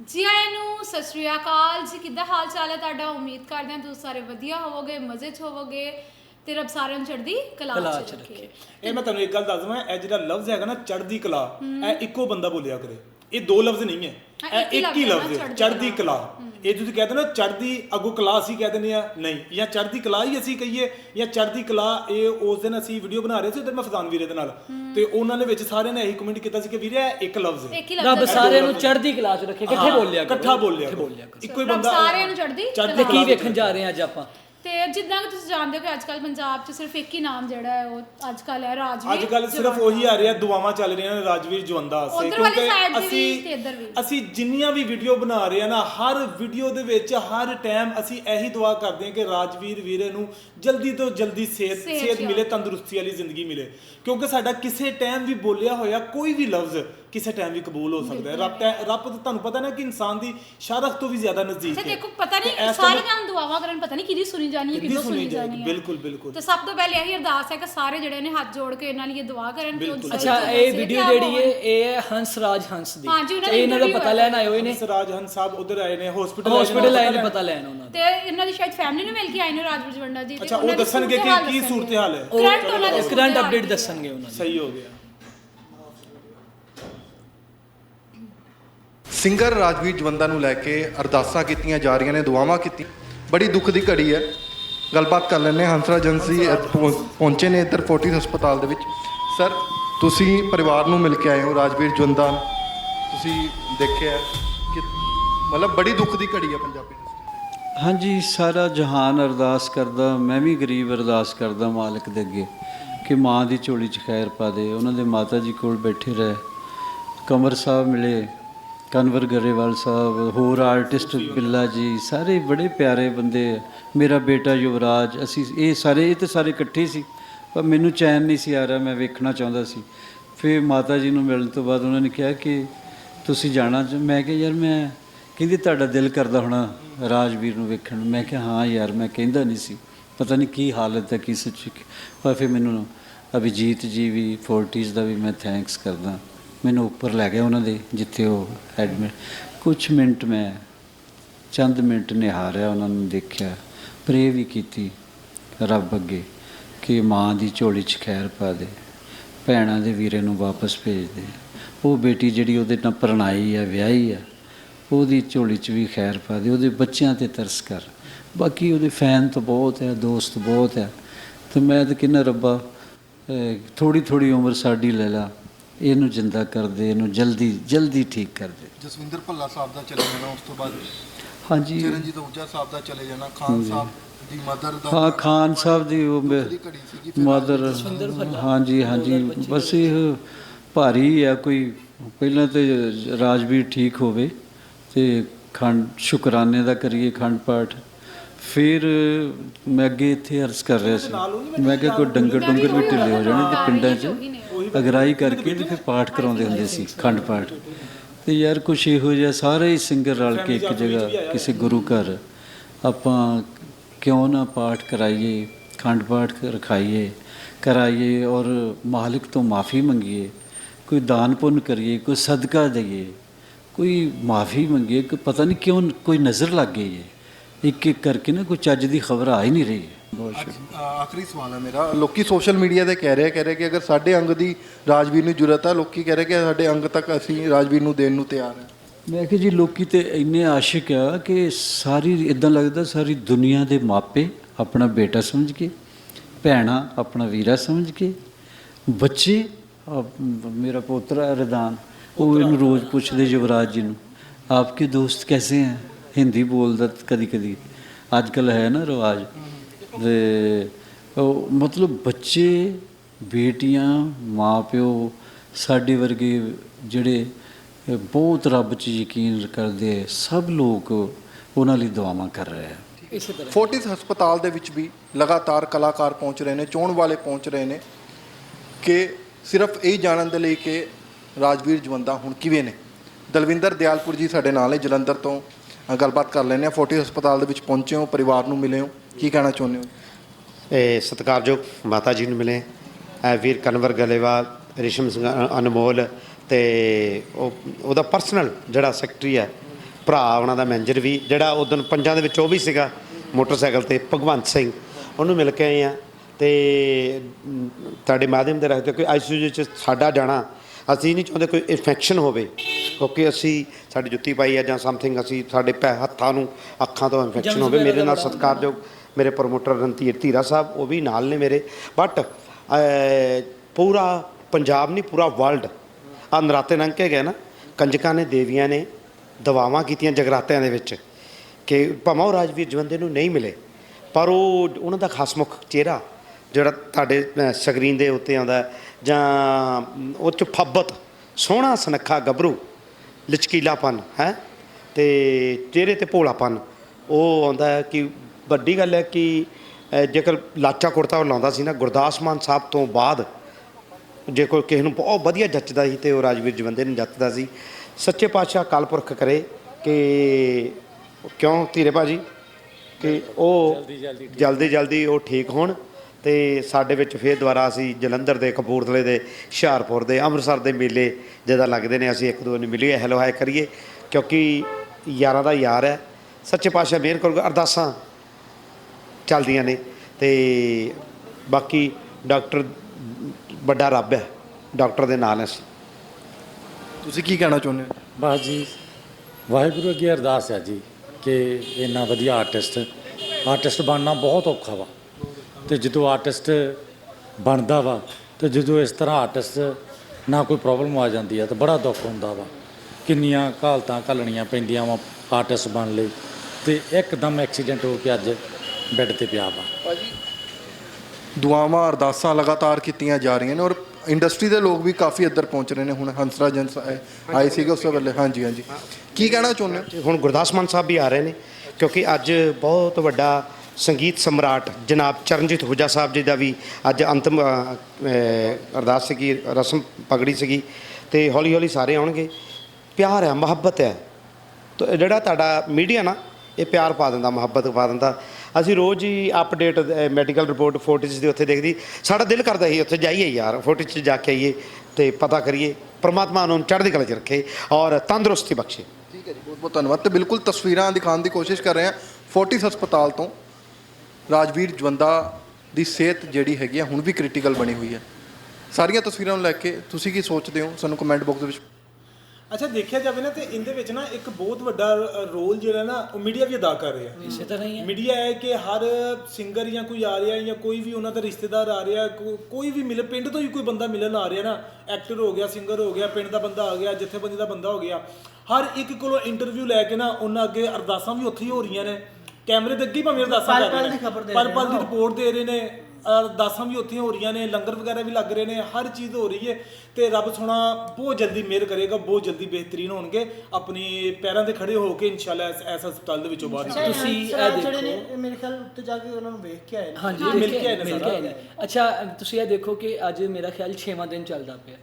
ਜੀ ਆਇਆਂ ਨੂੰ ਸਤਿ ਸ਼੍ਰੀ ਅਕਾਲ ਜੀ। ਕਿੱਦਾਂ ਹਾਲ ਚਾਲ ਹੈ ਤੁਹਾਡਾ? ਉਮੀਦ ਕਰਦੇ ਹਾਂ ਤੁਸੀਂ ਸਾਰੇ ਵਧੀਆ ਹੋਵੋਗੇ ਮਜ਼ੇ 'ਚ ਹੋਵੋਗੇ ਤੇ ਰੱਬ ਸਾਰਿਆਂ ਨੂੰ ਚੜ੍ਹਦੀ ਕਲਾ 'ਚ ਰੱਖੇ। ਇਹ ਮੈਂ ਤੁਹਾਨੂੰ ਇੱਕ ਗੱਲ ਦੱਸ ਦਵਾਂ ਇਹ ਜਿਹੜਾ ਲਫ਼ਜ਼ ਹੈਗਾ ਨਾ ਚੜ੍ਹਦੀ ਕਲਾ ਇਹ ਇੱਕੋ ਬੰਦਾ ਬੋਲਿਆ ਕਰੇ। ਇਹ ਦੋ ਲਫ਼ਜ਼ ਨਹੀਂ ਹੈ ਇਹ ਇੱਕ ਹੀ ਲਫ਼ਜ਼ ਹੈ ਚੜ੍ਹਦੀ ਕਲਾ। ਇਹ ਤੁਸੀਂ ਕਹਿੰਦੇ ਨਾ ਚੜ੍ਹਦੀ ਅਗੋ ਕਲਾ ਅਸੀਂ ਕਹਿ ਦਿੰਦੇ ਆ ਨਹੀਂ। ਜਾਂ ਚੜ੍ਹਦੀ ਕਲਾ ਹੀ ਅਸੀਂ ਕਹੀਏ ਜਾਂ ਚੜ੍ਹਦੀ ਕਲਾ ਇਹ ਉਸ ਦਿਨ ਅਸੀਂ ਵੀਡੀਓ ਬਣਾ ਰਹੇ ਸੀ ਉਧਰ ਮੈਂ ਫਜ਼ਾਨ ਵੀਰੇ ਦੇ ਨਾਲ। ਤੇ ਉਹਨਾਂ ਨੇ ਵਿੱਚ ਸਾਰਿਆਂ ਨੇ ਇਹੀ ਕਮੈਂਟ ਕੀਤਾ ਸੀ ਕਿ ਵੀਰੇ ਇਹ ਇੱਕ ਲਫ਼ਜ਼ ਹੈ। ਇੱਕ ਹੀ ਰੱਬ ਸਾਰਿਆਂ ਨੂੰ ਚੜ੍ਹਦੀ ਕਲਾ ਚ ਰੱਖੇ ਇਕੱਠੇ ਬੋਲਿਆ ਕਰੋ। ਇਕੱਠਾ ਬੋਲਿਆ ਇਕੱਠੇ ਕਰੋ। ਬੋਲਿਆ ਕਰੋ। ਇੱਕੋ ਹੀ ਬੰਦਾ ਸਾਰਿਆਂ ਨੂੰ ਚੜ੍ਹਦੀ ਚੜ੍ਹਦੀ ਤੇ ਕੀ ਵੇਖਣ ਜਾ ਰਹੇ ਹਾਂ ਅੱਜ ਆਪਾਂ? ਤੇ ਜਿੱਦਾਂ ਕਿ ਤੁਸੀਂ ਜਾਣਦੇ ਹੋ ਕਿ ਅੱਜ ਕੱਲ ਪੰਜਾਬ 'ਚ ਸਿਰਫ ਇੱਕ ਹੀ ਨਾਮ ਜਿਹੜਾ ਹੈ ਉਹ ਅੱਜ ਕੱਲ ਹੈ ਰਾਜਵੀਰ ਅੱਜ ਕੱਲ ਸਿਰਫ ਉਹੀ ਆ ਰਿਹਾ ਦੁਆਵਾਂ ਚੱਲ ਰਹੀਆਂ ਨੇ ਰਾਜਵੀਰ ਜਵੰਦਾ ਸੇ ਉੱਧਰ ਵਾਲੀ side ਤੇ ਵੀ ਤੇ ਇੱਧਰ ਵੀ। ਅਸੀਂ ਜਿੰਨੀਆਂ ਵੀ ਵੀਡੀਓ ਬਣਾ ਰਹੇ ਆ ਨਾ ਹਰ ਵੀਡੀਓ ਦੇ ਵਿੱਚ ਹਰ ਟਾਈਮ ਅਸੀਂ ਇਹੀ ਦੁਆ ਕਰਦੇ ਹਾਂ ਕਿ ਰਾਜਵੀਰ ਵੀਰੇ ਨੂੰ ਜਲਦੀ ਤੋਂ ਜਲਦੀ ਸਿਹਤ ਸਿਹਤ ਸਿਹਤ। ਮਿਲੇ ਤੰਦਰੁਸਤੀ ਵਾਲੀ ਜ਼ਿੰਦਗੀ ਮਿਲੇ ਕਿਉਂਕਿ ਸਾਡਾ ਕਿਸੇ ਟਾਈਮ ਵੀ ਬੋਲਿਆ ਹੋਇਆ ਕੋਈ ਵੀ ਲਫ਼ਜ਼ ਕਿਸੇ ਟਾਈਮ ਵੀ ਕਬੂਲ ਹੋ ਸਕਦਾ ਹੈ। ਰੱਬ ਟੈ- ਰੱਬ ਤਾਂ ਤੁਹਾਨੂੰ ਪਤਾ ਨਾ ਕਿ ਇਨਸਾਨ ਦੀ ਸ਼ਾਰਖ ਤੋਂ ਵੀ ਜ਼ਿਆਦਾ ਨਜ਼ਦੀਕ ਅੱਛਾ ਹੈ। ਦੇਖੋ ਪਤਾ ਤੇ ਨਹੀਂ ਸਾਰੇ ਕੰਮ ਦੁਆਵਾਂ ਕਰਨ ਪਤਾ ਨਹੀਂ ਕਿਹਦੀ ਸੁਣੀ ਜਾਣੀ ਹੈ ਕਿਹਦੀ ਸੁਣੀ ਜਾਣੀ ਹੈ। ਬਿਲਕੁਲ ਬਿਲਕੁਲ। ਤੇ ਸਭ ਤੋਂ ਪਹਿਲੇ ਇਹੀ ਅਰਦਾਸ ਹੈ ਕਿ ਸਾਰੇ ਜਿਹੜੇ ਨੇ ਹੱਥ ਜੋੜ ਕੇ ਇਹਨਾਂ ਲਈ ਦੁਆ ਕਰਨ ਕਿ ਉਹ ਅੱਛਾ ਤੋਂ ਇਹ ਵੀਡੀਓ ਜਿਹੜੀ ਹੈ ਇਹ ਹੈ ਹੰਸ ਰਾਜ ਹੰਸ ਦੀ। ਹਾਂਜੀ, ਉਹਨਾਂ ਤੇ ਦੀ ਇਹਨਾਂ ਦਾ ਪਤਾ। ਲੈਣ ਆਏ ਹੋਏ ਨੇ? ਸਰਾਜ ਹੰਸ ਸਾਹਿਬ ਉਧਰ ਆਏ ਨੇ ਹਸਪੀਟਲ ਹਸਪੀਟਲ ਆਏ ਨੇ ਪਤਾ ਲੈਣ ਉਹਨਾਂ ਦਾ। ਤੇ ਇਹਨਾਂ ਦੀ ਸ਼ਾਇਦ ਫੈਮਿਲੀ ਨੂੰ ਮਿਲ ਕੇ ਆਏ ਨੇ ਰਾਜਵੀਰ ਜਵੰਡਾ ਜੀ ਤੇ ਅੱਛਾ, ਉਹ ਦੱਸਣਗੇ ਕਿ ਕੀ ਦੱਸਣਗੇ। ਸੂਰਤ-ਏ-ਹਾਲ ਹੈ। ਕਰੰਟ ਉਹਨਾਂ ਦੀ ਕਰੰਟ ਅਪਡੇਟ। ਦੱਸਣਗੇ। ਉਹਨਾਂ ਸਹੀ ਹੋ ਗਿਆ। ਸਿੰਗਰ ਰਾਜਵੀਰ ਜਵੰਦਾ ਨੂੰ ਲੈ ਕੇ ਅਰਦਾਸਾਂ ਕੀਤੀਆਂ ਜਾ ਰਹੀਆਂ ਨੇ ਦੁਆਵਾਂ ਕੀਤੀ ਬੜੀ ਦੁੱਖ ਦੀ ਘੜੀ ਹੈ। ਗੱਲਬਾਤ ਕਰ ਲੈਂਦੇ ਹਾਂ। ਹੰਸਰਾਜ ਏਜੰਸੀ ਪਹੁੰਚੇ ਨੇ ਇੱਧਰ ਫੋਰਟਿਸ ਹਸਪਤਾਲ ਦੇ ਵਿੱਚ। ਸਰ ਤੁਸੀਂ ਪਰਿਵਾਰ ਨੂੰ ਮਿਲ ਕੇ ਆਏ ਹੋ ਰਾਜਵੀਰ ਜਵੰਦਾ ਤੁਸੀਂ ਦੇਖਿਆ ਕਿ ਮਤਲਬ ਬੜੀ ਦੁੱਖ ਦੀ ਘੜੀ ਹੈ ਪੰਜਾਬੀ industry ਹਾਂਜੀ ਸਾਰਾ ਜਹਾਨ ਅਰਦਾਸ ਕਰਦਾ ਮੈਂ ਵੀ ਗਰੀਬ ਅਰਦਾਸ ਕਰਦਾ ਮਾਲਕ ਦੇ ਅੱਗੇ ਕਿ ਮਾਂ ਦੀ ਝੋਲੀ 'ਚ ਖੈਰ ਪਾ ਦੇ ਉਹਨਾਂ ਦੇ ਮਾਤਾ ਜੀ ਕੋਲ ਬੈਠੇ ਰਹੇ। ਕਮਰ ਸਾਹਿਬ ਮਿਲੇ ਕਨਵਰ ਗਰੇਵਾਲ ਸਾਹਿਬ, ਹੋਰ ਆਰਟਿਸਟ ਬਿੱਲਾ ਜੀ, ਸਾਰੇ ਬੜੇ ਪਿਆਰੇ ਬੰਦੇ ਆ। ਮੇਰਾ ਬੇਟਾ ਯੁਵਰਾਜ, ਅਸੀਂ ਇਹ ਸਾਰੇ, ਇਹ ਤੇ ਸਾਰੇ ਇਕੱਠੇ ਸੀ। ਪਰ ਮੈਨੂੰ ਚੈਨ ਨਹੀਂ ਸੀ ਆ ਰਿਹਾ, ਮੈਂ ਵੇਖਣਾ ਚਾਹੁੰਦਾ ਸੀ। ਫਿਰ ਮਾਤਾ ਜੀ ਨੂੰ ਮਿਲਣ ਤੋਂ ਬਾਅਦ ਉਹਨਾਂ ਨੇ ਕਿਹਾ ਕਿ ਤੁਸੀਂ ਜਾਣਾ ਮੈਂ ਕਿਹਾ, ਯਾਰ ਮੈਂ ਕਹਿੰਦੀ, ਤੁਹਾਡਾ ਦਿਲ ਕਰਦਾ ਹੋਣਾ ਰਾਜਵੀਰ ਨੂੰ ਵੇਖਣ ਨੂੰ। ਮੈਂ ਕਿਹਾ, ਹਾਂ ਯਾਰ, ਮੈਂ ਕਹਿੰਦਾ ਨਹੀਂ ਸੀ। ਪਤਾ ਨਹੀਂ ਕੀ ਹਾਲਤ ਹੈ, ਕੀ ਸੱਚੀ ਪਰ ਫਿਰ ਮੈਨੂੰ ਅਭਿਜੀਤ ਜੀ ਵੀ, ਫੋਰਟੀਜ਼ ਦਾ ਵੀ ਮੈਂ ਥੈਂਕਸ ਕਰਦਾ। ਮੈਨੂੰ ਉੱਪਰ ਲੈ ਗਿਆ ਉਹਨਾਂ ਦੇ, ਜਿੱਥੇ ਉਹ ਐਡਮਿਟ ਕੁਝ ਮਿੰਟ ਮੈਂ ਚੰਦ ਮਿੰਟ ਨਿਹਾਰਿਆ, ਉਹਨਾਂ ਨੂੰ ਦੇਖਿਆ ਪ੍ਰੇ ਵੀ ਕੀਤੀ ਰੱਬ ਅੱਗੇ ਕਿ ਮਾਂ ਦੀ ਝੋਲੀ 'ਚ ਖੈਰ ਪਾ ਦੇ, ਭੈਣਾਂ ਦੇ ਵੀਰੇ ਨੂੰ ਵਾਪਸ ਭੇਜ ਦੇ। ਉਹ ਬੇਟੀ ਜਿਹੜੀ ਉਹਦੇ ਨਾਲ ਪ੍ਰਣਾਈ ਆ, ਵਿਆਹੀ ਆ, ਉਹਦੀ ਝੋਲੀ 'ਚ ਵੀ ਖੈਰ ਪਾ ਦੇ, ਉਹਦੇ ਬੱਚਿਆਂ ਤੇ ਤਰਸ ਕਰ। ਬਾਕੀ ਉਹਦੇ ਫੈਨ ਤਾਂ ਬਹੁਤ ਹੈ ਦੋਸਤ ਬਹੁਤ ਹੈ ਤੇ ਮੈਂ ਤਾਂ ਕਿੰਨਾ ਰੱਬਾ ਥੋੜੀ ਥੋੜੀ ਉਮਰ ਸਾਡੀ ਲੈ ਲਾ। ਇਹਨੂੰ ਜਿੰਦਾ ਕਰ ਦੇ ਇਹਨੂੰ ਜਲਦੀ ਜਲਦੀ ਠੀਕ ਕਰ ਦੇ। ਜਸਵਿੰਦਰ ਭੱਲਾ ਸਾਹਿਬ ਦਾ ਚਲੇ ਜਾਣਾ ਉਸ ਤੋਂ ਬਾਅਦ। ਹਾਂਜੀ। ਚਰਨਜੀਤ ਊਜਾ ਸਾਹਿਬ ਦਾ ਚਲੇ ਜਾਣਾ ਖਾਨ ਸਾਹਿਬ ਦੀ ਮਦਰ ਦਾ ਹਾਂ ਖਾਨ ਸਾਹਿਬ ਦੀ ਉਹ ਮਦਰ ਹਾਂਜੀ ਹਾਂਜੀ। ਬਸ ਇਹ ਭਾਰੀ ਆ ਕੋਈ ਪਹਿਲਾਂ ਤੇ ਰਾਜਵੀਰ ਠੀਕ ਹੋਵੇ ਤੇ ਖੰਡ ਸ਼ੁਕਰਾਨੇ ਦਾ ਕਰੀਏ ਖੰਡ ਪਾਠ। ਫਿਰ ਮੈਂ ਅੱਗੇ ਇੱਥੇ ਅਰਜ਼ ਕਰ ਰਿਹਾ ਸੀ। ਮੈਂ ਕਿਹਾ ਕੋਈ ਡੰਗਰ ਡੰਗਰ ਵੀ ਢਿੱਲੇ ਹੋ ਜਾਣੇ ਤੇ ਪਿੰਡਾਂ 'ਚ। ਅਗਰਾਈ ਕਰਕੇ ਤੇ ਫਿਰ ਪਾਠ ਕਰਾਉਂਦੇ ਹੁੰਦੇ ਸੀ ਖੰਡ ਪਾਠ। ਤੇ ਯਾਰ ਕੁਛ ਇਹੋ ਜਿਹਾ ਸਾਰੇ ਹੀ ਸਿੰਗਰ ਰਲ ਕੇ ਇੱਕ ਜਗ੍ਹਾ, ਕਿਸੇ ਗੁਰੂ ਘਰ। ਆਪਾਂ ਕਿਉਂ ਨਾ ਪਾਠ ਕਰਾਈਏ ਖੰਡ ਪਾਠ ਰਖਾਈਏ, ਕਰਾਈਏ ਔਰ ਮਾਲਿਕ ਤੋਂ ਮਾਫੀ ਮੰਗੀਏ। ਕੋਈ ਦਾਨ ਪੁੰਨ ਕਰੀਏ, ਕੋਈ ਸਦਕਾ ਦਈਏ। ਕੋਈ ਮਾਫੀ ਮੰਗੀਏ ਕਿ ਪਤਾ ਨਹੀਂ ਕਿਉਂ ਕੋਈ ਨਜ਼ਰ ਲੱਗ ਗਈ ਹੈ ਇੱਕ ਇੱਕ ਕਰਕੇ ਨਾ ਕੋਈ ਚੱਜ ਦੀ ਖਬਰ ਆ ਹੀ ਨਹੀਂ ਰਹੀ। ਬਹੁਤ ਆ- ਆਖਰੀ ਸਵਾਲ ਹੈ ਮੇਰਾ। ਲੋਕੀ ਸੋਸ਼ਲ ਮੀਡੀਆ ਤੇ ਕਹਿ ਰਹੇ ਕਹਿ ਰਹੇ ਕਿ ਅਗਰ ਸਾਡੇ ਅੰਗ ਦੀ ਰਾਜਵੀਰ ਨੂੰ ਜ਼ਰੂਰਤ ਹੈ ਲੋਕੀ ਕਹਿ ਰਹੇ ਕਿ ਸਾਡੇ ਅੰਗ ਤੱਕ ਅਸੀਂ ਰਾਜਵੀਰ ਨੂੰ ਦੇਣ ਨੂੰ ਤਿਆਰ ਹਾਂ ਮੈਂ ਕਿਹਾ ਜੀ ਲੋਕੀ ਤੇ ਇੰਨੇ ਆਸ਼ਿਕ ਆ ਕਿ ਸਾਰੀ ਇਦਾਂ ਲੱਗਦਾ ਸਾਰੀ ਦੁਨੀਆ ਦੇ ਮਾਪੇ ਆਪਣਾ ਬੇਟਾ ਸਮਝ ਕੇ ਭੈਣਾ ਆਪਣਾ ਵੀਰਾ ਸਮਝ ਕੇ ਬੱਚੇ ਮੇਰਾ ਪੋਤਰਾ ਰਦਾਨ ਉਹ ਇਹਨੂੰ ਰੋਜ਼ ਪੁੱਛਦੇ ਯੁਵਰਾਜ ਜੀ ਨੂੰ ਆਪਕੇ ਦੋਸਤ ਕੈਸੇ ਹੈ? ਹਿੰਦੀ ਬੋਲਦਾ ਕਦੀ ਕਦੀ। ਅੱਜ ਕੱਲ ਹੈ ਨਾ ਰਿਵਾਜ। ਤੇ ਉਹ ਮਤਲਬ ਬੱਚੇ ਬੇਟੀਆਂ ਮਾਪਿਓ ਸਾਡੇ ਵਰਗੇ ਜਿਹੜੇ ਬਹੁਤ ਰੱਬ 'ਚ ਯਕੀਨ ਕਰਦੇ ਸਭ ਲੋਕ ਉਹਨਾਂ ਲਈ ਦੁਆਵਾਂ ਕਰ ਰਹੇ ਆ। ਇਸੇ ਤਰ੍ਹਾਂ। ਫੋਰਟਿਸ ਹਸਪਤਾਲ ਦੇ ਵਿੱਚ ਵੀ ਲਗਾਤਾਰ ਕਲਾਕਾਰ ਪਹੁੰਚ ਰਹੇ ਨੇ ਚੋਣ ਵਾਲੇ ਪਹੁੰਚ ਰਹੇ ਨੇ ਕਿ ਸਿਰਫ ਇਹ ਜਾਣਨ ਦੇ ਲਈ ਕਿ ਰਾਜਵੀਰ ਜਵੰਦਾ ਹੁਣ ਕਿਵੇਂ ਨੇ। ਦਲਵਿੰਦਰ ਦਿਆਲਪੁਰ ਜੀ ਸਾਡੇ ਨਾਲ ਨੇ ਜਲੰਧਰ ਤੋਂ। ਗੱਲਬਾਤ ਕਰ ਲੈਂਦੇ ਆ ਫੋਰਟਿਸ ਹਸਪਤਾਲ ਦੇ ਵਿੱਚ ਪਹੁੰਚੇ ਹੋ, ਪਰਿਵਾਰ ਨੂੰ ਮਿਲੇ ਹੋ। ਕੀ ਕਹਿਣਾ ਚਾਹੁੰਦੇ ਹੋ? ਇਹ ਸਤਿਕਾਰਯੋਗ ਮਾਤਾ ਜੀ ਨੂੰ ਮਿਲੇ। ਵੀਰ ਕਨਵਰ ਗਲੇਵਾਲ, ਰਿਸ਼ਮ ਸਿੰਘ ਅਨਮੋਲ ਤੇ ਉਹ, ਉਹਦਾ ਪਰਸਨਲ ਜਿਹੜਾ ਸੈਕਟਰੀ ਹੈ, ਭਰਾ ਉਹਨਾਂ ਦਾ ਮੈਨੇਜਰ ਵੀ, ਜਿਹੜਾ ਉਦੋਂ ਪੰਜਾਂ ਦੇ ਵਿੱਚ ਉਹ ਵੀ ਸੀਗਾ, ਮੋਟਰਸਾਈਕਲ ਤੇ, ਭਗਵੰਤ ਸਿੰਘ। ਉਹਨੂੰ ਮਿਲ ਕੇ ਆਏ ਆ ਤੇ ਤੁਹਾਡੇ ਮਾਧਿਅਮ ਦੇ ਰੱਖਦੇ ਕੋਈ ਆਈਸੀਯੂ ਚ ਸਾਡਾ ਜਾਣਾ ਅਸੀਂ ਨਹੀਂ ਚਾਹੁੰਦੇ ਕੋਈ ਇਨਫੈਕਸ਼ਨ ਹੋਵੇ ਕਿਉਂਕਿ ਅਸੀਂ ਸਾਡੀ ਜੁੱਤੀ ਪਾਈ ਆ ਜਾਂ ਸਮਥਿੰਗ ਅਸੀਂ ਸਾਡੇ ਪੈ ਹੱਥਾਂ ਨੂੰ ਅੱਖਾਂ ਤੋਂ ਇਨਫੈਕਸ਼ਨ ਹੋਵੇ ਮੇਰੇ ਨਾਲ ਸਤਿਕਾਰਯੋਗ ਮੇਰੇ ਪ੍ਰਮੋਟਰ ਰਣਧੀਰ ਧੀਰਾ ਸਾਹਿਬ ਉਹ ਵੀ ਨਾਲ ਨੇ ਮੇਰੇ ਬਟ ਪੂਰਾ ਪੰਜਾਬ ਨਹੀਂ ਪੂਰਾ ਵਰਲਡ ਆ ਨਰਾਤੇ ਲੰਘ ਕੇ ਗਏ ਨਾ ਕੰਜਕਾਂ ਨੇ ਦੇਵੀਆਂ ਨੇ ਦਵਾਵਾਂ ਕੀਤੀਆਂ ਜਗਰਾਤਿਆਂ ਦੇ ਵਿੱਚ ਕਿ ਭਾਵੇਂ ਉਹ ਰਾਜਵੀਰ ਜਵੰਦੇ ਨੂੰ ਨਹੀਂ ਮਿਲੇ ਪਰ ਉਹ ਉਹਨਾਂ ਦਾ ਖਸਮੁਖ ਚਿਹਰਾ ਜਿਹੜਾ ਤੁਹਾਡੇ ਸਕਰੀਨ ਦੇ ਉੱਤੇ ਆਉਂਦਾ ਹੈ, ਜਾਂ ਉਹ ਚ ਫੱਬਤ ਸੋਹਣਾ ਸੁਨੱਖਾ ਗੱਭਰੂ ਲਚਕੀਲਾਪਨ ਹੈ? ਤੇ ਚਿਹਰੇ ਤੇ ਭੋਲਾਪਨ ਉਹ ਆਉਂਦਾ ਹੈ ਕਿ ਵੱਡੀ ਗੱਲ ਹੈ ਕਿ ਜੇਕਰ ਲਾਚਾ ਕੁੜਤਾ ਉਹ ਲਾਉਂਦਾ ਸੀ ਨਾ ਗੁਰਦਾਸ ਮਾਨ ਸਾਹਿਬ ਤੋਂ ਬਾਅਦ ਜੇ ਕੋਈ ਕਿਸੇ ਨੂੰ ਬਹੁਤ ਵਧੀਆ ਜੱਚਦਾ ਸੀ ਤੇ ਉਹ ਰਾਜਵੀਰ ਜਵੰਦੇ ਨੂੰ ਜੱਚਦਾ ਸੀ ਸੱਚੇ ਪਾਤਸ਼ਾਹ ਕਾਲਪੁਰਖ ਕਰੇ ਕਿ ਕਿਉਂ ਧੀਰੇ ਭਾਜੀ? ਕਿ ਉਹ ਜਲਦੀ ਜਲਦੀ ਉਹ ਠੀਕ ਹੋਣ। ਤੇ ਸਾਡੇ ਵਿੱਚ ਫੇਰ ਦੁਬਾਰਾ ਅਸੀਂ ਜਲੰਧਰ ਦੇ ਕਪੂਰਥਲੇ ਦੇ ਹੁਸ਼ਿਆਰਪੁਰ ਦੇ ਅੰਮ੍ਰਿਤਸਰ ਦੇ ਮੇਲੇ ਜਿਹਦਾ ਲੱਗਦੇ ਨੇ ਅਸੀਂ ਇੱਕ ਦੂਜੇ ਨੂੰ ਮਿਲੀਏ ਹੈਲੋ ਹਾਈ ਕਰੀਏ ਕਿਉਂਕਿ ਯਾਰਾਂ ਦਾ ਯਾਰ ਹੈ। ਸੱਚੇ ਪਾਤਸ਼ਾਹ ਮਿਹਰ ਕਰੂਗਾ ਅਰਦਾਸਾਂ ਚੱਲਦੀਆਂ ਨੇ ਤੇ ਬਾਕੀ ਡਾਕਟਰ ਵੱਡਾ ਰੱਬ ਹੈ ਡਾਕਟਰ ਦੇ ਨਾਲ ਅਸੀਂ। ਤੁਸੀਂ ਕੀ ਕਹਿਣਾ ਚਾਹੁੰਦੇ ਹੋ? ਬਸ ਜੀ ਵਾਹਿਗੁਰੂ ਅੱਗੇ ਅਰਦਾਸ ਹੈ ਜੀ ਕਿ ਇੰਨਾ ਵਧੀਆ ਆਰਟਿਸਟ ਆਰਟਿਸਟ ਬਣਨਾ ਬਹੁਤ ਔਖਾ ਵਾ। ਤੇ ਜਦੋਂ ਆਰਟਿਸਟ ਬਣਦਾ ਵਾ ਤੇ ਜਦੋਂ ਇਸ ਤਰ੍ਹਾਂ ਆਰਟਿਸਟ ਨਾ ਕੋਈ ਪ੍ਰੋਬਲਮ ਆ ਜਾਂਦੀ ਹੈ ਤਾਂ ਬੜਾ ਦੁੱਖ ਹੁੰਦਾ ਵਾ। ਕਿੰਨੀਆਂ ਘਾਲਤਾਂ ਘੱਲਣੀਆਂ ਪੈਂਦੀਆਂ ਵਾ ਆਰਟਿਸਟ ਬਣ ਲਈ। ਤੇ ਇੱਕਦਮ ਐਕਸੀਡੈਂਟ ਹੋ ਕੇ ਅੱਜ ਬੈੱਡ ਤੇ ਪਿਆ ਵਾ। ਦੁਆਵਾਂ ਅਰਦਾਸਾਂ ਲਗਾਤਾਰ ਕੀਤੀਆਂ ਜਾ ਰਹੀਆਂ ਨੇ ਔਰ ਇੰਡਸਟਰੀ ਦੇ ਲੋਕ ਵੀ ਕਾਫੀ ਇੱਧਰ ਪਹੁੰਚ ਰਹੇ ਨੇ। ਹੁਣ ਹੰਸਰਾਜ ਜੰਸ ਆਏ ਸੀਗੇ ਉਸ ਵੇਲੇ। ਹਾਂਜੀ ਹਾਂਜੀ। ਕੀ ਕਹਿਣਾ ਚਾਹੁੰਦੇ ਹੋ? ਹੁਣ ਗੁਰਦਾਸ ਮਾਨ ਸਾਹਿਬ ਵੀ ਆ ਰਹੇ ਨੇ ਕਿਉਂਕਿ ਅੱਜ ਬਹੁਤ ਵੱਡਾ ਸੰਗੀਤ ਸਮਰਾਟ ਜਨਾਬ ਚਰਨਜੀਤ ਹੁਜਾ ਸਾਹਿਬ ਜੀ ਦਾ ਵੀ ਅੱਜ ਅੰਤਮ ਅਰਦਾਸ ਸੀਗੀ, ਰਸਮ ਪਗੜੀ ਸੀਗੀ ਤੇ ਹੌਲੀ ਹੌਲੀ ਸਾਰੇ ਆਉਣਗੇ। ਪਿਆਰ ਹੈ, ਮੁਹੱਬਤ ਹੈ। ਤਾਂ ਜਿਹੜਾ ਤੁਹਾਡਾ ਮੀਡੀਆ ਨਾ, ਇਹ ਪਿਆਰ ਪਾ ਦਿੰਦਾ, ਮੁਹੱਬਤ ਪਾ ਦਿੰਦਾ। ਅਸੀਂ ਰੋਜ਼ ਹੀ ਅਪਡੇਟ ਮੈਡੀਕਲ ਰਿਪੋਰਟ ਫੋਟੋਜ਼ ਦੇ ਉੱਥੇ ਦੇਖਦੀ। ਸਾਡਾ ਦਿਲ ਕਰਦਾ ਸੀ ਉੱਥੇ ਜਾਈਏ ਯਾਰ ਫੋਟੋ 'ਚ ਜਾ ਕੇ ਆਈਏ ਤੇ ਪਤਾ ਕਰੀਏ, ਪਰਮਾਤਮਾ ਨੂੰ ਚੜ੍ਹਦੀ ਕਲਾ 'ਚ ਰੱਖੇ ਔਰ ਤੰਦਰੁਸਤੀ ਬਖਸ਼ੇ। ਠੀਕ ਹੈ ਜੀ ਬਹੁਤ ਬਹੁਤ ਧੰਨਵਾਦ। ਤੇ ਬਿਲਕੁਲ ਤਸਵੀਰਾਂ ਦਿਖਾਉਣ ਦੀ ਕੋਸ਼ਿਸ਼ ਕਰ ਰਹੇ ਹਾਂ ਫੋਰਟਿਸ ਹਸਪਤਾਲ ਤੋਂ। ਰਾਜਵੀਰ ਜਵੰਦਾ ਦੀ ਸਿਹਤ ਜਿਹੜੀ ਹੈਗੀ ਆ ਹੁਣ ਵੀ ਕ੍ਰਿਟੀਕਲ ਬਣੀ ਹੋਈ ਹੈ ਸਾਰੀਆਂ ਤਸਵੀਰਾਂ ਨੂੰ ਲੈ ਕੇ ਤੁਸੀਂ ਕੀ ਸੋਚਦੇ ਹੋ? ਸਾਨੂੰ ਕਮੈਂਟ ਬਾਕਸ ਦੇ ਵਿੱਚ ਅੱਛਾ ਦੇਖਿਆ ਜਾਵੇ ਨਾ ਤੇ ਇਹਦੇ ਵਿੱਚ ਨਾ ਇੱਕ ਬਹੁਤ ਵੱਡਾ ਰੋਲ ਜਿਹੜਾ ਨਾ ਉਹ ਮੀਡੀਆ ਵੀ ਅਦਾ ਕਰ ਰਿਹਾ। ਇਸੇ ਤਰ੍ਹਾਂ ਹੀ ਹੈ ਮੀਡੀਆ ਹੈ ਕਿ ਹਰ ਸਿੰਗਰ ਜਾਂ ਕੋਈ ਆ ਰਿਹਾ ਜਾਂ ਕੋਈ ਵੀ ਉਹਨਾਂ ਦਾ ਰਿਸ਼ਤੇਦਾਰ ਆ ਰਿਹਾ ਕੋਈ ਵੀ ਮਿਲ ਪਿੰਡ ਤੋਂ ਹੀ ਕੋਈ ਬੰਦਾ ਮਿਲਣ ਆ ਰਿਹਾ ਨਾ ਐਕਟਰ ਹੋ ਗਿਆ ਸਿੰਗਰ ਹੋ ਗਿਆ ਪਿੰਡ ਦਾ ਬੰਦਾ ਆ ਗਿਆ ਜਥੇਬੰਦੀ ਦਾ ਬੰਦਾ ਹੋ ਗਿਆ ਹਰ ਇੱਕ ਕੋਲੋਂ ਇੰਟਰਵਿਊ ਲੈ ਕੇ ਨਾ ਉਹਨਾਂ ਅੱਗੇ ਅਰਦਾਸਾਂ ਵੀ ਉੱਥੇ ਹੀ ਹੋ ਰਹੀਆਂ ਨੇ। ਕੈਮਰੇ ਦੇ ਅੱਗੇ ਹੀ ਭਾਵੇਂ ਅਰਦਾਸਾਂ ਕਰ ਰਹੇ ਨੇ। ਪਲ ਪਲ ਦੀ ਰਿਪੋਰਟ ਦੇ ਰਹੇ ਨੇ ਅਰਦਾਸਾਂ ਵੀ ਉੱਥੇ ਹੋ ਰਹੀਆਂ ਨੇ ਲੰਗਰ ਵਗੈਰਾ ਵੀ ਲੱਗ ਰਹੇ ਨੇ ਹਰ ਚੀਜ਼ ਹੋ ਰਹੀ ਹੈ ਤੇ ਰੱਬ ਸੋਹਣਾ ਬਹੁਤ ਜਲਦੀ ਮਿਹਰ ਕਰੇਗਾ ਬਹੁਤ ਜਲਦੀ ਬਿਹਤਰੀਨ ਹੋਣਗੇ। ਆਪਣੀ ਪੈਰਾਂ ਤੇ ਖੜੇ ਹੋ ਕੇ ਇਨਸ਼ਾਅੱਲਾ ਇਸ ਇਸ ਹਸਪਤਾਲ ਦੇ ਵਿੱਚੋਂ ਬਾਹਰ ਨਿਕਲਣਗੇ। ਤੁਸੀਂ ਇਹ ਜਿਹੜੇ ਦੇਖੋ। ਨੇ ਮੇਰੇ ਖਿਆਲ ਉੱਤੇ ਜਾ ਕੇ ਉਹਨਾਂ ਨੂੰ ਵੇਖ ਕੇ ਆਏ ਨੇ। ਹਾਂਜੀ ਮਿਲ ਮਿਲ ਕੇ ਕੇ ਆਏ ਨੇ ਮਿਲ ਕੇ ਸਾਰਾ। ਆਏ ਨੇ। ਅੱਛਾ ਤੁਸੀਂ ਇਹ ਦੇਖੋ ਕਿ ਅੱਜ ਮੇਰਾ ਖਿਆਲ 6ਵਾਂ ਦਿਨ ਚੱਲਦਾ ਪਿਆ।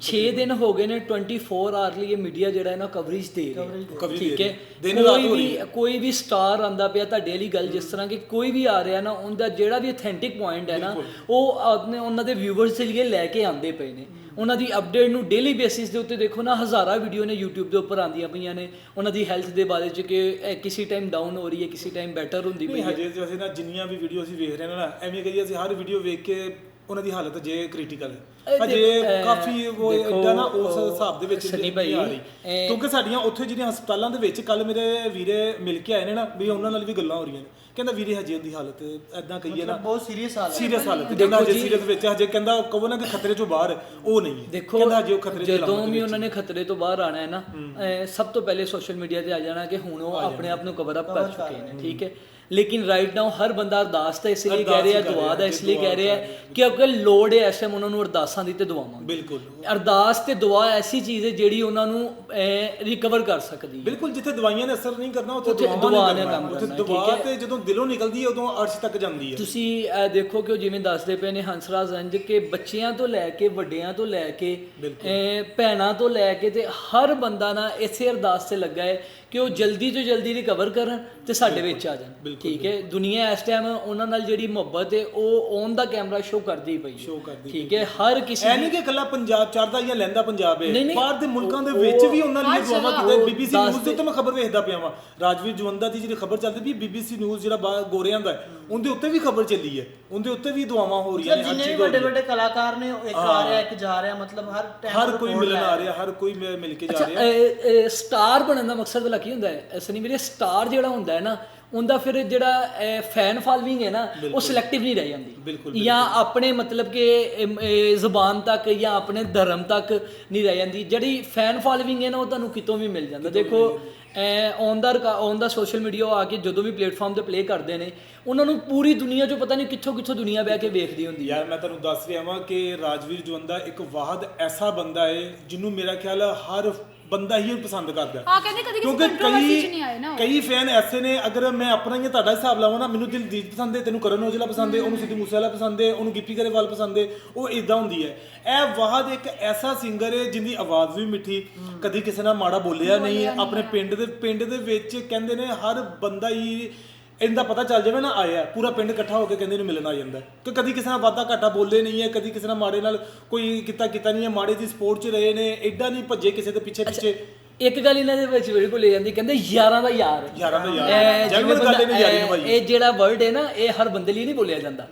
6 ਦਿਨ ਹੋ ਗਏ ਨੇ 24 ਆਵਰ ਲਈ ਇਹ ਮੀਡੀਆ ਜਿਹੜਾ ਹੈ ਨਾ ਕਵਰੇਜ ਦੇ ਰਿਹਾ ਠੀਕ ਹੈ। ਦਿਨ ਰਾਤ ਹੋ ਰਹੀ ਹੈ। ਕੋਈ ਵੀ ਸਟਾਰ ਆਂਦਾ ਪਿਆ ਤੁਹਾਡੇ ਵਾਲੀ ਗੱਲ ਜਿਸ ਤਰ੍ਹਾਂ ਕਿ ਕੋਈ ਵੀ ਆ ਰਿਹਾ ਨਾ ਉਹਦਾ ਜਿਹੜਾ ਵੀ ਅਥੈਂਟਿਕ ਪੁਆਇੰਟ ਹੈ ਨਾ ਉਹ ਆਪਣੇ ਉਹਨਾਂ ਦੇ ਵਿਊਵਰਸ ਦੇ ਲਈ ਲੈ ਕੇ ਆਂਦੇ ਪਏ ਨੇ। ਉਹਨਾਂ ਦੀ ਅਪਡੇਟ ਨੂੰ ਡੇਲੀ ਬੇਸਿਸ ਦੇ ਉੱਤੇ ਦੇਖੋ ਨਾ ਹਜ਼ਾਰਾਂ ਵੀਡੀਓ ਨੇ YouTube ਦੇ ਉੱਪਰ ਆਂਦੀਆਂ ਪਈਆਂ ਨੇ। ਉਹਨਾਂ ਦੀ ਹੈਲਥ ਦੇ ਬਾਰੇ ਚ ਕਿ ਕਿਸੇ ਟਾਈਮ ਡਾਊਨ ਹੋ ਰਹੀ ਹੈ ਕਿਸੇ ਟਾਈਮ ਬੈਟਰ ਹੁੰਦੀ ਪਈ ਹੈ। ਹਜੇ ਅਸੀਂ ਨਾ ਜਿੰਨੀਆਂ ਵੀ ਵੀਡੀਓ ਅਸੀਂ ਵੇਖ ਰਹੇ ਨੇ ਨਾ ਐਵੇਂ ਕਹੀਏ ਅਸੀਂ ਹਰ ਵੀਡੀਓ ਵੇਖ ਕੇ ਉਹਨਾਂ ਦੀ ਹਾਲਤ ਜੇ ਕ੍ਰਿਟੀਕਲ ਹੈ। ਅਹ, ਕਾਫੀ ਉਹ ਇਦਾਂ ਨਾ ਉਸ ਹਿਸਾਬ ਦੇ ਵਿੱਚ ਸਨੀ ਨਹੀਂ ਭਾਈ, ਆ ਰਹੀ। ਇਹ- ਕਿਉਂਕਿ ਸਾਡੀਆਂ ਉੱਥੇ ਜਿਹੜੀਆਂ ਹਸਪਤਾਲਾਂ ਦੇ ਵਿੱਚ ਕੱਲ ਮੇਰੇ ਵੀਰੇ ਮਿਲ ਕੇ ਆਏ ਨੇ ਨਾ ਵੀ ਉਹਨਾਂ ਨਾਲ ਵੀ ਗੱਲਾਂ ਹੋ ਰਹੀਆਂ ਨੇ। ਕਹਿੰਦਾ ਵੀਰੇ ਹਜੇ ਉਹਦੀ ਹਾਲਤ ਐਦਾਂ ਕਹੀਏ ਨਾ। ਬਹੁਤ ਸੀਰੀਅਸ ਹਾਲ ਹੈ। ਸੀਰੀਅਸ ਹਾਲਤ ਦੇਖੋ ਕਹਿੰਦਾ ਹਜੇ ਜੀ- ਸੀਰੀਅਸ ਵਿੱਚ ਹਜੇ ਕਹਿੰਦਾ ਕਹੋ ਨਾ ਕਿ ਖਤਰੇ ਚੋਂ ਬਾਹਰ ਉਹ ਨਹੀਂ ਹੈ। ਦੇਖੋ ਕਹਿੰਦਾ ਹਜੇ ਉਹ ਖਤਰੇ ਦੀ ਜਦੋਂ ਵੀ ਉਹਨਾਂ ਨੇ ਖਤਰੇ ਤੋਂ ਬਾਹਰ ਆਣਾ ਹੈ ਨਾ ਸਭ ਤੋਂ ਪਹਿਲੇ ਸੋਸ਼ਲ ਮੀਡੀਆ ਤੇ ਆ ਜਾਣਾ ਕਿ ਹੁਣ ਉਹ ਆਪਣੇ ਆਪ ਨੂੰ ਕਵਰ ਅਪ ਕਰ ਚੁੱਕੇ ਨੇ। ਠੀਕ ਹੈ। ਲੇਕਿਨ ਰਾਈਟ ਨਾਓ ਹਰ ਬੰਦਾ ਅਰਦਾਸ ਤਾਂ ਇਸ ਲਈ ਕਹਿ ਰਿਹਾ ਦੁਆ ਦਾ ਇਸ ਲਈ ਕਹਿ ਰਿਹਾ ਕਿ ਅਗਰ ਲੋੜ ਹੈ ਐਸੇ ਉਹਨਾਂ ਨੂੰ ਅਰਦਾਸਾਂ ਦੀ ਤੇ ਦੁਆਵਾਂ ਬਿਲਕੁਲ। ਅਰਦਾਸ ਤੇ ਦੁਆ ਐਸੀ ਚੀਜ਼ ਹੈ ਜਿਹੜੀ ਉਹਨਾਂ ਨੂੰ ਰਿਕਵਰ ਕਰ ਸਕਦੀ ਹੈ। ਬਿਲਕੁਲ ਜਿੱਥੇ ਦਵਾਈਆਂ ਨੇ ਅਸਰ ਨਹੀਂ ਕਰਨਾ ਉੱਥੇ ਦੁਆ ਨੇ ਕੰਮ ਕਰਨਾ ਉੱਥੇ ਦੁਆ। ਤੇ ਜਦੋਂ ਦਿਲੋਂ ਨਿਕਲਦੀ ਹੈ ਉਦੋਂ ਅਰਸ਼ ਤੱਕ ਜਾਂਦੀ ਹੈ। ਤੁਸੀਂ ਇਹ ਦੇਖੋ ਕਿ ਉਹ ਜਿਵੇਂ ਦੱਸਦੇ ਪਏ ਨੇ ਹੰਸਰਾਜ ਅੰਜ ਕਿ ਬੱਚਿਆਂ ਤੋਂ ਲੈ ਕੇ ਵੱਡਿਆਂ ਤੋਂ ਲੈ ਕੇ ਭੈਣਾਂ ਤੋਂ ਲੈ ਕੇ ਤੇ ਹਰ ਬੰਦਾ ਨਾ ਇਸੇ ਅਰਦਾਸ ਤੇ ਲੱਗਾ ਹੈ ਕਿ ਉਹ ਜਲਦੀ ਤੋਂ ਜਲਦੀ ਰਿਕਵਰ ਕਰਨ ਤੇ ਸਾਡੇ ਵਿੱਚ ਆ ਜਾਣ। ਠੀਕ ਹੈ। ਦੁਨੀਆ ਇਸ ਟਾਈਮ ਉਹਨਾਂ ਨਾਲ ਜਿਹੜੀ ਮੁਹੱਬਤ ਹੈ ਉਹ ਔਨ ਦਾ ਕੈਮਰਾ ਸ਼ੋ ਕਰਦੀ ਪਈ Show ਕਰਦੀ ਠੀਕ ਹੈ। ਹਰ ਕਿਸੇ ਐ ਨਹੀਂ ਕਿ ਇਕੱਲਾ ਪੰਜਾਬ ਚੜਦਾ ਜਾਂ ਲੈਂਦਾ ਪੰਜਾਬ ਹੈ। ਬਾਹਰ ਦੇ ਮੁਲਕਾਂ ਦੇ ਵਿੱਚ ਵੀ ਉਹਨਾਂ ਲਈ ਦੁਆਵਾਂ। ਕੀਤੇ ਬੀਬੀਸੀ ਨਿਊਜ਼ ਉੱਤੇ ਮੈਂ ਖਬਰ ਵੇਖਦਾ ਪਿਆ ਵਾਂ। ਰਾਜਵੀਰ ਜਵੰਦਾ ਦੀ ਜਿਹੜੀ ਖਬਰ ਚੱਲਦੀ ਵੀ ਬੀਬੀਸੀ ਨਿਊਜ਼ ਜਿਹੜਾ ਗੋਰਿਆਂ ਦਾ ਉਹਦੇ ਉੱਤੇ ਵੀ ਖਬਰ ਚੱਲੀ ਹੈ। ਉਹਦੇ ਉੱਤੇ ਵੀ ਦੁਆਵਾਂ ਹੋ ਰਹੀਆਂ ਨੇ ਜਿੰਨੇ ਵੱਡੇ। ਵੱਡੇ ਕਲਾਕਾਰ ਨੇ ਉਹ ਇੱਕ ਆ ਰਿਹਾ ਇੱਕ ਜਾ ਰਿਹਾ ਮਤਲਬ ਹਰ ਟਾਈਮ ਹਰ ਕੋਈ ਮਿਲਣ ਆ ਰਿਹਾ। ਹਰ ਕੋਈ ਮਿਲ ਕੇ ਜਾ ਰਿਹਾ। ਅੱਛਾ ਸਟਾਰ ਬਣਨ ਦਾ ਮਕਸਦ ਭਲਾ ਕੀ ਹੁੰਦਾ ਹੈ? ਐਸਾ ਨਹੀਂ ਮੇਰੇ ਸਟਾਰ ਜਿਹੜਾ ਹੁੰਦਾ ਹੈ ਨਾ ਉਹਦਾ ਫਿਰ ਜਿਹੜਾ ਫੈਨ ਫਾਲੋਇੰਗ ਹੈ ਨਾ ਉਹ ਸਿਲੈਕਟਿਵ ਨਹੀਂ ਰਹਿ ਜਾਂਦੀ। ਜਾਂ ਆਪਣੇ ਮਤਲਬ ਕਿ ਜ਼ੁਬਾਨ ਤੱਕ ਜਾਂ ਆਪਣੇ ਧਰਮ ਤੱਕ ਨਹੀਂ ਰਹਿ ਜਾਂਦੀ। ਜਿਹੜੀ ਫੈਨ ਫਾਲੋਇੰਗ ਹੈ ਨਾ ਉਹ ਤੁਹਾਨੂੰ ਕਿਤੋਂ ਵੀ ਮਿਲ ਜਾਂਦਾ। ਦੇਖੋ ਔਨ ਦਾ ਔਨ ਦਾ ਸੋਸ਼ਲ ਮੀਡੀਆ ਆ ਕੇ ਜਦੋਂ ਵੀ ਪਲੇਟਫਾਰਮ ਤੇ ਪਲੇ ਕਰਦੇ ਨੇ ਉਹਨਾਂ ਨੂੰ ਪੂਰੀ ਦੁਨੀਆ 'ਚੋਂ ਪਤਾ ਨਹੀਂ ਕਿੱਥੋਂ ਕਿੱਥੋਂ ਦੁਨੀਆ ਬਹਿ ਕੇ ਵੇਖਦੀ ਹੁੰਦੀ ਹੈ। ਯਾਰ ਮੈਂ ਤੁਹਾਨੂੰ ਦੱਸ ਰਿਹਾ ਵਾਂ ਕਿ ਰਾਜਵੀਰ ਜਵੰਦਾ ਇੱਕ ਵਾਹਦ ਐਸਾ ਬੰਦਾ ਹੈ ਜਿਹਨੂੰ ਮੇਰਾ ਖਿਆਲ ਹੈ ਹਰ ਬੰਦਾ ਹੀ ਪਸੰਦ ਕਰਦਾ ਹੈ। ਕਹਿੰਦੇ ਕਦੀ ਕਿਸੇ ਕੰਟਰੋਵਰਸੀ ਚ ਨਹੀਂ ਆਏ ਨਾ ਉਹ। ਕਈ ਫੈਨ ਐਸੇ ਨੇ ਅਗਰ ਮੈਂ ਆਪਣਾ ਹੀ ਤੁਹਾਡਾ ਹਿਸਾਬ ਲਾਵਾਂ ਨਾ ਮੈਨੂੰ ਦਿਲਜੀਤ ਪਸੰਦ ਹੈ ਤੈਨੂੰ ਕਰਨ ਔਜਲਾ ਪਸੰਦ ਹੈ ਉਹਨੂੰ ਸਿੱਧੂ ਮੂਸੇਵਾਲਾ ਪਸੰਦ ਹੈ ਉਹਨੂੰ ਗਿੱਪੀ ਗਰੇਵਾਲ ਪਸੰਦ ਹੈ ਉਹ ਇਦਾਂ ਹੁੰਦੀ ਹੈ ਇਹ ਵਾਹਦ ਇੱਕ ਐਸਾ ਸਿੰਗਰ ਹੈ ਜਿੰਦੀ ਆਵਾਜ਼ ਵੀ ਮਿੱਠੀ ਕਦੀ ਕਿਸੇ ਨਾਲ ਮਾੜਾ ਬੋਲਿਆ ਨਹੀਂ ਆਪਣੇ ਪਿੰਡ ਦੇ ਪਿੰਡ ਦੇ ਵਿੱਚ ਕਹਿੰਦੇ ਨੇ ਹਰ ਬੰਦਾ ਹੀ ਇਹਦਾ ਪਤਾ ਚੱਲ ਜਾਵੇ ਨਾ ਆਇਆ ਪੂਰਾ ਪਿੰਡ ਇਕੱਠਾ ਹੋ ਕੇ ਕਹਿੰਦੇ ਨੂੰ ਮਿਲਣ ਆ ਜਾਂਦਾ ਕਿ ਕਦੀ ਕਿਸੇ ਨਾਲ ਵਾਦਾ ਘਾਟਾ ਬੋਲੇ ਨਹੀਂ ਹੈ ਕਦੀ ਕਿਸੇ ਨਾਲ ਮਾੜੇ ਨਾਲ ਕੋਈ ਕੀਤਾ ਕੀਤਾ ਨਹੀਂ ਹੈ ਮਾੜੇ ਦੀ ਸਪੋਰਟ 'ਚ ਰਹੇ ਨੇ ਐਡਾ ਨਹੀਂ ਭੱਜੇ ਕਿਸੇ ਦੇ ਪਿੱਛੇ ਪਿੱਛੇ ਇੱਕ ਗੱਲ ਇਹਨਾਂ ਦੇ ਵਿੱਚ ਮੇਰੇ ਕੋਲ ਲੈ ਜਾਂਦੀ ਕਹਿੰਦੇ ਯਾਰਾਂ ਦਾ ਯਾਰ ਯਾਰਾਂ ਦਾ ਯਾਰ। ਗੱਲ ਨਿਭਾਈ। ਇਹ ਜਿਹੜਾ ਵਰਡ ਹੈ ਨਾ ਇਹ ਹਰ ਬੰਦੇ ਲਈ ਨਹੀਂ ਬੋਲਿਆ ਜਾਂਦਾ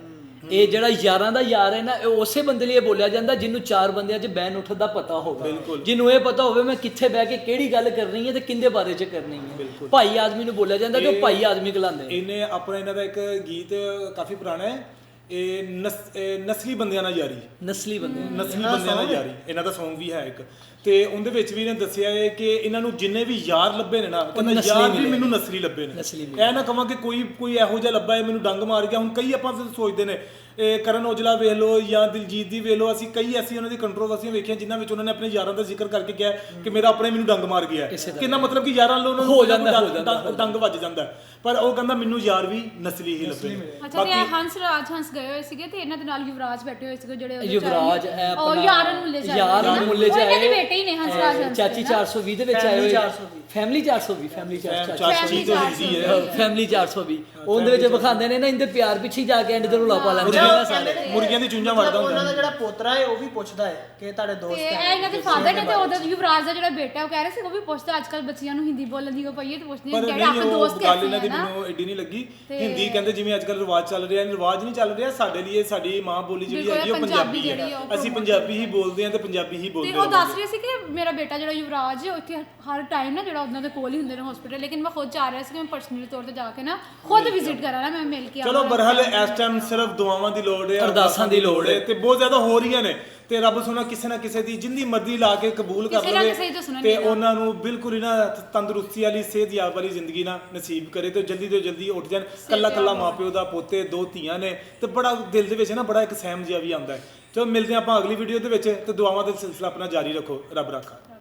ਇਹ ਜਿਹੜਾ ਯਾਰਾਂ ਦਾ ਯਾਰ ਹੈ ਨਾ ਇਹ ਉਸੇ ਬੰਦੇ ਲਈ ਇਹ ਬੋਲਿਆ ਜਾਂਦਾ ਜਿਹਨੂੰ ਚਾਰ ਬੰਦਿਆਂ 'ਚ ਬੈਨ ਉੱਠਣ ਦਾ ਪਤਾ ਹੋਵੇ। ਜਿਹਨੂੰ ਇਹ ਪਤਾ ਹੋਵੇ ਮੈਂ ਕਿੱਥੇ ਬਹਿ ਕੇ ਕਿਹੜੀ ਗੱਲ ਕਰਨੀ ਹੈ ਤੇ ਕਿੰਦੇ ਬਾਰੇ 'ਚ ਕਰਨੀ ਹੈ। ਭਾਈ ਆਦਮੀ ਨੂੰ ਬੋਲਿਆ ਜਾਂਦਾ ਕਿ ਉਹ ਭਾਈ ਆਦਮੀ ਕਲਾਉਂਦੇ ਇਹਨੇ ਆਪਣਾ ਇਹਨਾਂ ਦਾ ਇੱਕ ਗੀਤ ਕਾਫੀ ਪੁਰਾਣਾ ਹੈ ਇਹ ਨਸ- ਇਹ ਨਸਲੀ ਬੰਦਿਆਂ ਨਾਲ ਯਾਰੀ। ਨਸਲੀ ਬੰਦੇ ਨਸਲੀ ਬੰਦਿਆਂ ਨਾਲ ਯਾਰੀ। ਇਹਨਾਂ ਦਾ Song ਵੀ ਹੈ ਇੱਕ। ਤੇ ਉਹਦੇ ਵਿੱਚ ਵੀ ਇਹਨੇ ਦੱਸਿਆ ਹੈ ਕਿ ਇਹਨਾਂ ਨੂੰ ਜਿੰਨੇ ਵੀ ਯਾਰ ਲੱਭੇ ਨੇ ਨਾ ਕਹਿੰਦਾ ਨਸਲੀ ਯਾਰ ਵੀ ਮਿਲੇ। ਮੈਨੂੰ ਨਸਲੀ ਲੱਭੇ ਨੇ। ਨਸਲੀ ਇਹ ਨਾ ਕਹਾਂ ਕਿ ਕੋਈ ਕੋਈ ਇਹੋ ਜਿਹਾ ਲੱਭਾ ਹੈ ਮੈਨੂੰ ਡੰਗ ਮਾਰ ਗਿਆ ਹੁਣ ਕਈ ਆਪਾਂ ਸੋਚਦੇ ਨੇ ਇਹ ਕਰਨ ਔਜਲਾ ਵੇਖ ਲਓ ਜਾਂ ਦਿਲਜੀਤ ਦੀ ਵੇਖ ਲਓ ਅਸੀਂ ਕਈ ਐਸੀ ਉਹਨਾਂ ਦੀ ਕੰਟਰੋਵਰਸੀਆਂ ਵੇਖੀਆਂ ਜਿਨ੍ਹਾਂ ਵਿੱਚ ਉਹਨਾਂ ਨੇ ਆਪਣੇ ਯਾਰਾਂ ਦਾ ਜ਼ਿਕਰ ਕਰਕੇ ਕਿਹਾ ਕਿ ਮੇਰਾ ਆਪਣੇ ਮੈਨੂੰ ਡੰਗ ਮਾਰ ਗਿਆ ਹੈ। ਕਿੰਨਾ ਮਤਲਬ ਕਿ ਯਾਰਾਂ ਨਾਲ ਉਹਨਾਂ ਨੂੰ ਹੋ ਨਾ ਜਾਂਦਾ, ਹੋ ਡੰਗ- ਵੱਜ ਜਾਂਦਾ ਹੈ। ਪਰ ਉਹ ਕਹਿੰਦਾ ਮੈਨੂੰ ਯਾਰ ਵੀ ਨਸਲੀ ਹੀ ਲੱਭੇ। ਨੇ ਅੱਛਾ ਤੇ ਹੰਸ ਰਾਜ ਹੰਸ ਗਏ ਹੋਏ ਸੀਗੇ ਤੇ ਇਹਨਾਂ ਦੇ ਨਾਲ ਯੁਵਰਾਜ ਬੈਠੇ ਹੋਏ ਸੀਗੇ ਜਿਹੜੇ ਯੁਵਰਾਜ ਉਹ ਆਪਣਾ ਯਾਰਨ ਮੁੱਲੇ ਚ ਆਏ ਯਾਰ ਨਾ। ਚ ਉਹ ਇਹਨਾਂ ਦੇ ਬੇਟੇ ਹੀ ਨੇ ਹੰਸ ਰਾਜ ਹੰਸ ਚਾਚੀ 420 ਦੇ ਵਿੱਚ ਆਏ ਹੋਏ 420 ਫੈਮਿਲੀ 420 ਫੈਮਿਲੀ 420 ਚਾਚੀ ਤੋਂ ਹਿੰਦੀ ਹੈ। ਫੈਮਿਲੀ 420 ਉਹਦੇ ਵਿੱਚ ਵਿਖਾਉਂਦੇ ਨੇ ਨਾ ਇਹਦੇ ਪਿਆਰ ਪਿੱਛੇ ਹੀ ਜਾ ਕੇ ਐਂਡ ਤੇ ਰੋਲਾ ਪਾ ਲੈਂਦੇ ਨੇ ਨਾ। ਮੁਰਗੀਆਂ ਦੀ ਚੁੰਝਾਂ ਵੜਦਾ ਹੁੰਦਾ ਉਹਨਾਂ ਦਾ ਜਿਹੜਾ ਪੋਤਰਾ ਹੈ ਉਹ ਵੀ ਪੁੱਛਦਾ ਹੈ ਕਿ ਤੁਹਾਡੇ ਤੇ ਦੋਸਤ ਇਹ ਹੈ ਇਹਨਾਂ ਦੇ ਫਾਦਰ ਨੇ ਤੇ ਉਹਦਾ ਯੁਵਰਾਜ ਦਾ ਜਿਹੜਾ ਬੇਟਾ ਉਹ ਕਹਿ ਰਹੇ ਸੀ ਉਹ ਵੀ ਪੁੱਛਦਾ ਅੱਜ ਕੱਲ ਬੱਚਿਆਂ ਨੂੰ ਹਿੰਦੀ ਬੋਲਣ ਦੀ ਕੋ ਪਈਏ ਤੇ ਪੁੱਛਦੇ ਪਰ ਨੇ ਡੈਡੀ ਨਹੀਂ ਆਪਣੇ ਉਹ ਦੋਸਤ ਗੱਲ ਕੈਸੇ ਇਹਨਾਂ ਦੀ ਹੈ ਨਾ? ਮੈਨੂੰ ਐਡੀ ਨਹੀਂ ਲੱਗੀ। ਹਿੰਦੀ ਕਹਿੰਦੇ ਜਿਵੇਂ ਅੱਜ ਕੱਲ ਰਿਵਾਜ ਚੱਲ ਰਿਹਾ ਰਿਵਾਜ ਨਹੀਂ ਚੱਲ ਰਿਹਾ ਸਾਡੇ ਲਈ ਇਹ ਸਾਡੀ ਮਾਂ ਬੋਲੀ ਜਿਹੜੀ ਹੈਗੀ ਉਹ ਪੰਜਾਬੀ ਹੈ। ਉਹ ਅਸੀਂ ਪੰਜਾਬੀ ਹੀ ਬੋਲਦੇ ਹਾਂ ਤੇ ਪੰਜਾਬੀ ਹੀ ਬੋਲਦੇ ਤੇ ਉਹ ਰਹਾਂਗੇ। ਦੱਸ ਰਹੀ ਸੀ ਕਿ ਮੇਰਾ ਬੇਟਾ ਜਿਹੜਾ ਯੁਵਰਾਜ ਹੈ ਉੱਥੇ ਹਰ ਟਾਈਮ ਨਾ ਜਿਹੜਾ ਉਹਨਾਂ ਦੇ ਕੋਲ ਹੀ ਹੁੰਦੇ ਨੇ ਹਸਪੀਟਲ ਲੇਕਿਨ ਮੈਂ ਖੁਦ ਚਾਹ ਰਿਹਾ ਸੀ ਕਿ ਮੈਂ ਪਰਸਨਲੀ ਤੌਰ ਤੇ ਜਾ ਕੇ ਨਾ ਖੁਦ ਵਿਜ਼ਿਟ ਕਰਾਂ ਨਾ ਮੈਂ ਮਿਲ ਕੇ ਚਲੋ ਆਵਾਂ। ਬਰਹਾਲ ਇਸ ਟਾਈਮ ਸਿਰਫ ਦੁਆਵਾਂ ਦੀ ਲੋੜ ਹੈ ਅਰਦਾਸਾਂ ਦੀ ਲੋੜ ਹੈ। ਤੇ ਬਹੁਤ ਜ਼ਿਆਦਾ ਹੋ ਰਹੀਆਂ ਨੇ ਤੇ ਰੱਬ ਸੋਨਾ ਕਿਸੇ ਨਾ ਕਿਸੇ ਦੀ ਜਿੰਦੀ ਮਰਜ਼ੀ ਲਾ ਕੇ ਕਬੂਲ ਕਰ ਕਿਸੇ ਨਾ ਲਵੇ ਕਿਸੇ ਦੀ ਤਾਂ ਸੁਣਨ ਤੇ ਨਹੀਂ ਆ। ਉਹਨਾਂ ਨੂੰ ਬਿਲਕੁਲ ਹੀ ਨਾ ਤੰਦਰੁਸਤੀ ਵਾਲੀ ਸਿਹਤਯਾਬ ਵਾਲੀ ਜ਼ਿੰਦਗੀ ਨਾ ਨਸੀਬ ਕਰੇ ਤੇ ਜਲਦੀ ਤੋਂ ਜਲਦੀ ਉੱਠ ਜਾਣ। ਕੱਲਾ ਕੱਲਾ ਮਾਪਿਓ ਦਾ ਪੋਤੇ ਦੋ ਧੀਆਂ ਨੇ ਤੇ ਬੜਾ ਦਿਲ ਦੇ ਵਿੱਚ ਨਾ ਬੜਾ ਇੱਕ ਸਹਿਮ ਜਿਹਾ ਵੀ ਆਉਂਦਾ ਹੈ। ਚਲੋ ਮਿਲਦੇ ਹਾਂ ਆਪਾਂ ਅਗਲੀ ਵੀਡੀਓ ਦੇ ਵਿੱਚ ਤੇ ਦੁਆਵਾਂ ਦਾ ਸਿਲਸਿਲਾ ਆਪਣਾ ਜਾਰੀ ਰੱਖੋ। ਰੱਬ ਰਾਖਾ।